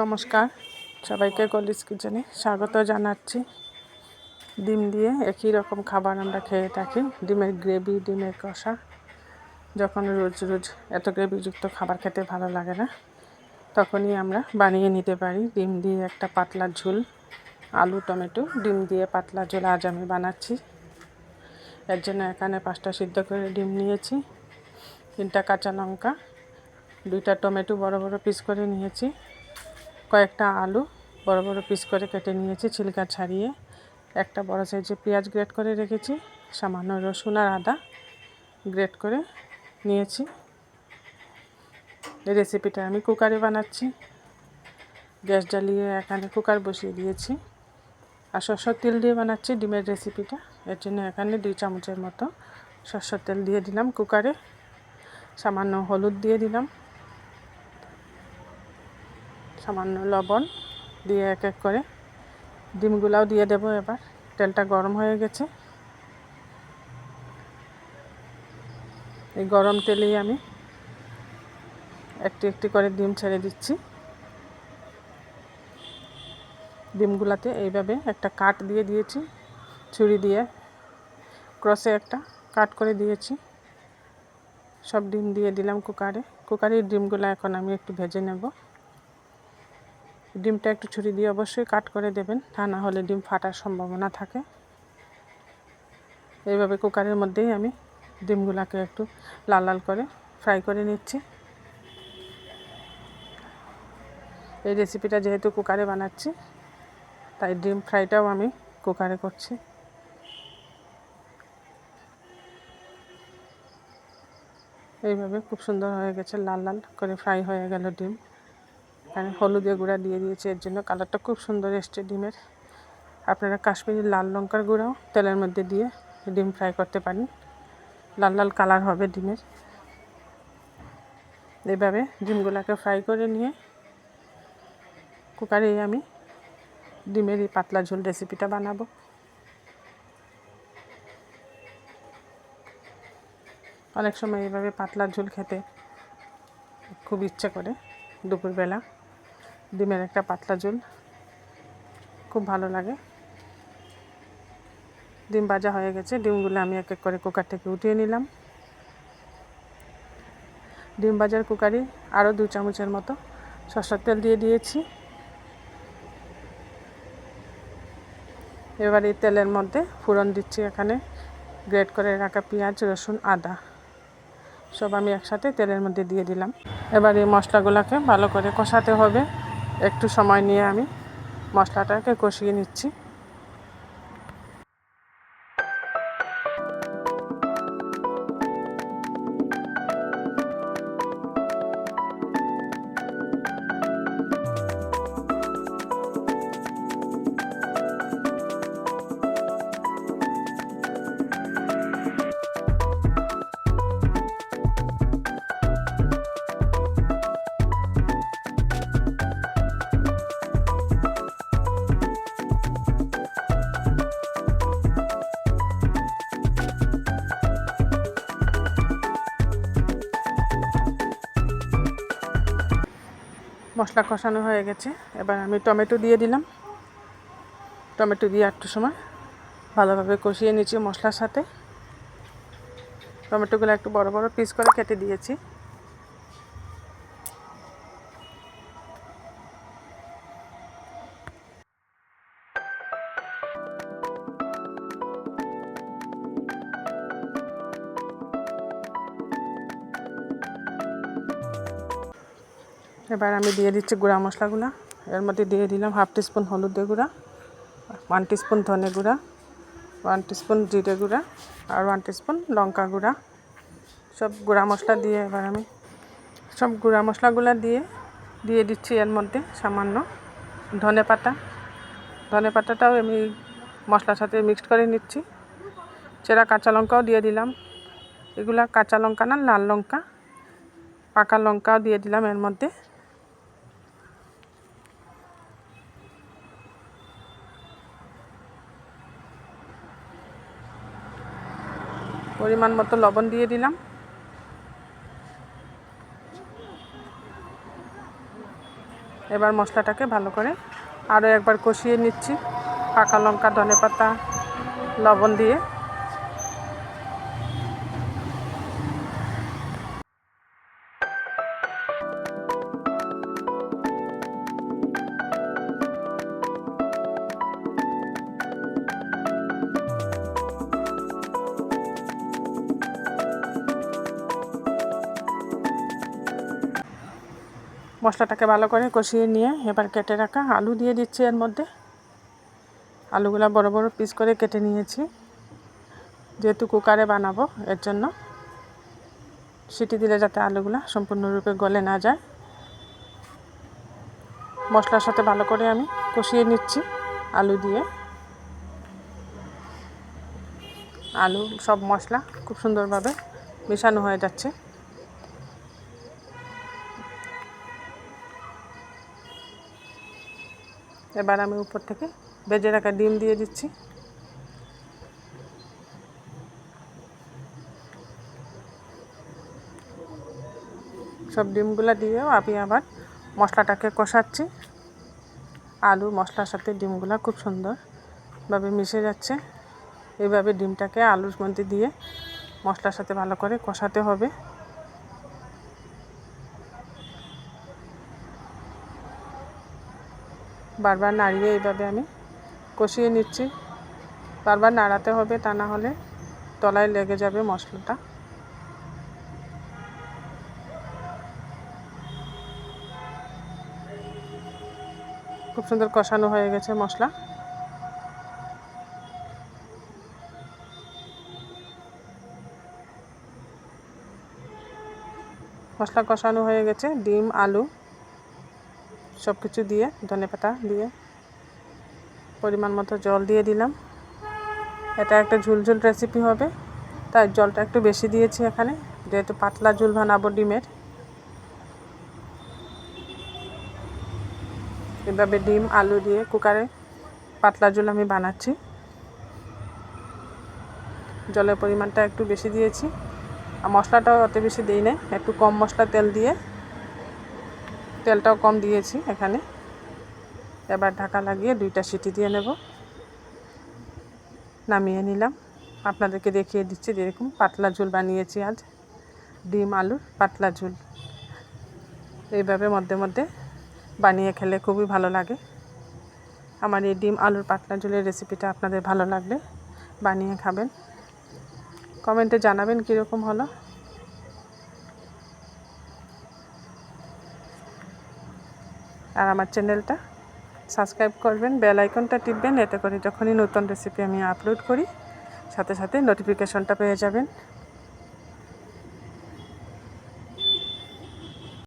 নমস্কার। সবাইকে কলিস কিচেনে স্বাগত জানাচ্ছি। ডিম দিয়ে একই রকম খাবার আমরা খেয়ে থাকি, ডিমের গ্রেভি, ডিমের কষা। যখন রোজ রোজ এত গ্রেভিযুক্ত খাবার খেতে ভালো লাগে না, তখনই আমরা বানিয়ে নিতে পারি ডিম দিয়ে একটা পাতলা ঝোল, আলু, টমেটো, ডিম দিয়ে পাতলা ঝোল আজ আমি বানাচ্ছি। এর জন্য এখানে পাঁচটা সিদ্ধ করে ডিম নিয়েছি, তিনটা কাঁচা লঙ্কা, দুইটা টমেটো বড় বড় পিস করে নিয়েছি। কয়েকটা আলু বড় বড় পিস করে কেটে নিয়েছি, ছিলকা ছাড়িয়ে। একটা বড় সাইজে পেঁয়াজ গ্রেট করে রেখেছি, সামান্য রসুন আর আদা গ্রেট করে নিয়েছি। রেসিপিটা আমি কুকারে বানাচ্ছি। গ্যাস জ্বালিয়ে এখানে কুকার বসিয়ে দিয়েছি আর সরষের তেল দিয়ে বানাচ্ছি ডিমের রেসিপিটা এর জন্য এখানে দুই চামচের মতো সরষের তেল দিয়ে দিলাম কুকারে সামান্য হলুদ দিয়ে দিলাম। সামান্য লবণ দিয়ে এক এক করে। ডিমগুলাও দিয়ে দেবো এবার। তেলটা গরম হয়ে গেছে। এই গরম তেলেই আমি একটি একটি করে ডিম ছেড়ে দিচ্ছি। ডিমগুলাতে এইভাবে একটা কাট দিয়ে দিয়েছি, ছুরি দিয়ে। ক্রসে একটা কাট করে দিয়েছি। সব ডিম দিয়ে দিলাম কুকারে। কুকারের ডিমগুলো এখন আমি একটু ভেজে নেব। ডিমটা একটু ছুরি দিয়ে অবশ্যই কাট করে দেবেন, তা না হলে ডিম ফাটার সম্ভাবনা থাকে। এইভাবে কুকারের মধ্যেই আমি ডিমগুলোকে একটু লাল লাল করে ফ্রাই করে নিচ্ছি। এই রেসিপিটা যেহেতু কুকারে বানাচ্ছি, তাই ডিম ফ্রাইটাও আমি কুকারে করছি। এইভাবে খুব সুন্দর হয়ে গেছে, লাল লাল করে ফ্রাই হয়ে গেল ডিম। এখানে হলুদের গুঁড়া দিয়ে দিয়েছি, এর জন্য কালারটা খুব সুন্দর এসছে ডিমের। আপনারা কাশ্মীরি লাল লঙ্কার গুঁড়াও তেলের মধ্যে দিয়ে ডিম ফ্রাই করতে পারেন। লাল লাল কালার হবে ডিমের। এভাবে ডিমগুলোকে ফ্রাই করে নিয়ে কুকারে আমি ডিমের এই পাতলা ঝোল রেসিপিটা বানাবো। অনেক সময় এইভাবে পাতলা ঝোল খেতে খুব ইচ্ছে করে দুপুরবেলা। ডিমের একটা পাতলা ঝোল। খুব ভালো লাগে। ডিম ভাজা হয়ে গেছে। ডিমগুলো আমি এক এক করে কুকার থেকে উঠিয়ে নিলাম। ডিম ভাজার কুকারে আরও দু চামচের মতো সরষের তেল দিয়ে দিয়েছি। এবার এই তেলের মধ্যে ফোড়ন দিচ্ছি এখানে। গ্রেট করে রাখা পেঁয়াজ, রসুন, আদা। সব আমি একসাথে তেলের মধ্যে দিয়ে দিলাম। এবার এই মশলাগুলোকে ভালো করে কষাতে হবে। একটু সময় নিয়ে আমি মশলাটাকে কষিয়ে নিচ্ছি। মশলা কষানো হয়ে গেছে। এবার আমি টমেটো দিয়ে দিলাম। টমেটো দিয়ে একটু সময় ভালোভাবে কষিয়ে নিচ্ছি মশলার সাথে। টমেটোগুলো একটু বড় বড় পিস করে কেটে দিয়েছি। এবার আমি দিয়ে দিচ্ছি গুঁড়া মশলাগুলো। এর মধ্যে দিয়ে দিলাম হাফ টিস্পুন হলুদের গুঁড়া ওয়ান টিস্পুন ধনে গুঁড়া ওয়ান টিস্পুন জিরে গুঁড়া আর ওয়ান টিস্পুন লঙ্কা গুঁড়া। সব গুঁড়া মশলা দিয়ে এবার আমি সব গুঁড়া মশলাগুলো দিয়ে দিয়ে দিচ্ছি এর মধ্যে সামান্য ধনে পাতা। ধনে পাতাটাও আমি মশলার সাথে মিক্সড করে নিচ্ছি। চেরা কাঁচা লঙ্কাও দিয়ে দিলাম। এগুলা কাঁচা লঙ্কা না, লাল লঙ্কা, পাকা লঙ্কাও দিয়ে দিলাম এর মধ্যে। পরিমাণ মতো লবণ দিয়ে দিলাম। এবার মশলাটাকে ভালো করে আরও একবার কষিয়ে নিচ্ছি। পাকা লঙ্কা ধনে পাতা লবণ দিয়ে। মশলাটাকে ভালো করে কষিয়ে নিয়ে এবার কেটে রাখা আলু দিয়ে দিচ্ছি এর মধ্যে। আলুগুলো বড় বড় পিস করে কেটে নিয়েছি। যেহেতু কুকারে বানাবো, এর জন্য সিটি দিলে যাতে আলুগুলো সম্পূর্ণরূপে গলে না যায়। মশলার সাথে ভালো করে আমি কষিয়ে নিচ্ছি আলু দিয়ে। আলু সব মশলা খুব সুন্দরভাবে মেশানো হয়ে যাচ্ছে। এবার আমি উপর থেকে ভেজে রাখা ডিম দিয়ে দিচ্ছি। সব ডিমগুলো দিয়েও আমি আবার মশলাটাকে কষাচ্ছি। আলু, মশলার সাথে ডিমগুলো খুব সুন্দরভাবে মিশে যাচ্ছে। এইভাবে ডিমটাকে আলুর মধ্যে দিয়ে মশলার সাথে ভালো করে কষাতে হবে। বারবার নাড়িয়ে এইভাবে আমি কষিয়ে নিচ্ছি। বারবার নাড়াতে হবে তা না হলে তলায় লেগে যাবে মশলাটা। খুব সুন্দর কষানো হয়ে গেছে মশলা। মশলা কষানো হয়ে গেছে, ডিম, আলু। সব কিছু দিয়ে, ধনে পাতা দিয়ে, পরিমাণ মতো জল দিয়ে দিলাম। এটা একটা ঝুলঝুল রেসিপি হবে, তাই জলটা একটু বেশি দিয়েছি এখানে, যেহেতু পাতলা ঝুল বানাবো ডিমের। এভাবে ডিম, আলু দিয়ে কুকারে পাতলা ঝুল আমি বানাচ্ছি। জলের পরিমাণটা একটু বেশি দিয়েছি, আর মশলাটাও অত বেশি দিই না একটু কম মশলা তেল দিয়ে। তেলটাও কম দিয়েছি এখানে। এবার ঢাকা লাগিয়ে দুইটা সিটি দিয়ে নেব। নামিয়ে নিলাম। আপনাদেরকে দেখিয়ে দিচ্ছি যেরকম পাতলা ঝোল বানিয়েছি আজ। ডিম, আলুর পাতলা ঝোল। এইভাবে মধ্যে মধ্যে বানিয়ে খেলে খুবই ভালো লাগে। আমার এই ডিম, আলুর পাতলা ঝোলের রেসিপিটা আপনাদের ভালো লাগলে বানিয়ে খাবেন। কমেন্টে জানাবেন কীরকম হলো। আর আমার চ্যানেলটা সাবস্ক্রাইব করবেন, বেল আইকনটা টিপবেন, এতে করে যখনই নতুন রেসিপি আমি আপলোড করি, সাথে সাথে নোটিফিকেশনটা পেয়ে যাবেন।